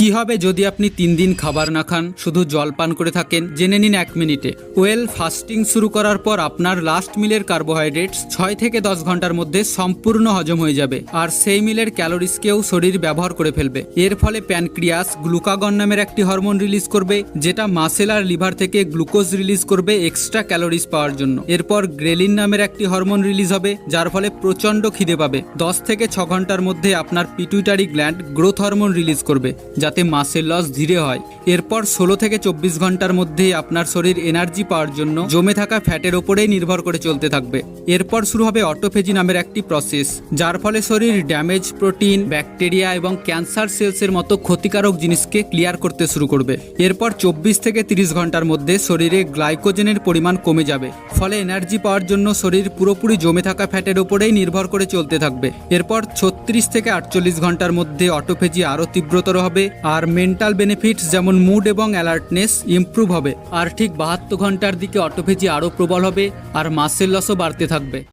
কি হবে যদি আপনি তিন দিন খাবার না খান? শুধু জল পান করে থাকেন। জেনে নিন এক মিনিটে। ওয়েল, ফাস্টিং শুরু করার পর আপনার লাস্ট মিলের কার্বোহাইড্রেটস ছয় থেকে দশ ঘণ্টার মধ্যে সম্পূর্ণ হজম হয়ে যাবে। আর সেই মিলের ক্যালোরিজকেও শরীর ব্যবহার করে ফেলবে। এর ফলে প্যানক্রিয়াস গ্লুকাগন নামের একটি হরমোন রিলিজ করবে, যেটা মাসেল আর লিভার থেকে গ্লুকোজ রিলিজ করবে এক্সট্রা ক্যালোরিজ পাওয়ার জন্য। এরপর গ্রেলিন নামের একটি হরমোন রিলিজ হবে, যার ফলে প্রচণ্ড খিদে পাবে। দশ থেকে ছ ঘণ্টার মধ্যে আপনার pituitary gland growth hormone release করবে যাতে মাসের লস ধীরে হয়। এরপর ষোলো থেকে চব্বিশ ঘণ্টার মধ্যে আপনার শরীর এনার্জি পাওয়ার জন্য জমে থাকা ফ্যাটের ওপরেই নির্ভর করে চলতে থাকবে। এরপর শুরু হবে অটোফেজি নামের একটি প্রসেস যার ফলে শরীর ড্যামেজ প্রোটিন ব্যাকটেরিয়া এবং ক্যান্সার সেলসের মতো ক্ষতিকারক জিনিসকে ক্লিয়ার করতে শুরু করবে। এরপর চব্বিশ থেকে তিরিশ ঘণ্টার মধ্যে শরীরে গ্লাইকোজেনের পরিমাণ কমে যাবে। ফলে এনার্জি পাওয়ার জন্য শরীর পুরোপুরি জমে থাকা ফ্যাটের ওপরেই নির্ভর করে চলতে থাকবে। এরপর ছত্রিশ থেকে আটচল্লিশ ঘণ্টার মধ্যে অটোফেজি আরও তীব্রতর হবে আর মেন্টাল বেনিফিটস যেমন মুড এবং অ্যালার্টনেস ইম্প্রুভ হবে। আর ঠিক বাহাত্তর ঘণ্টার দিকে অটোফেজি আরও প্রবল হবে আর মাসেল লসও বাড়তে থাকবে।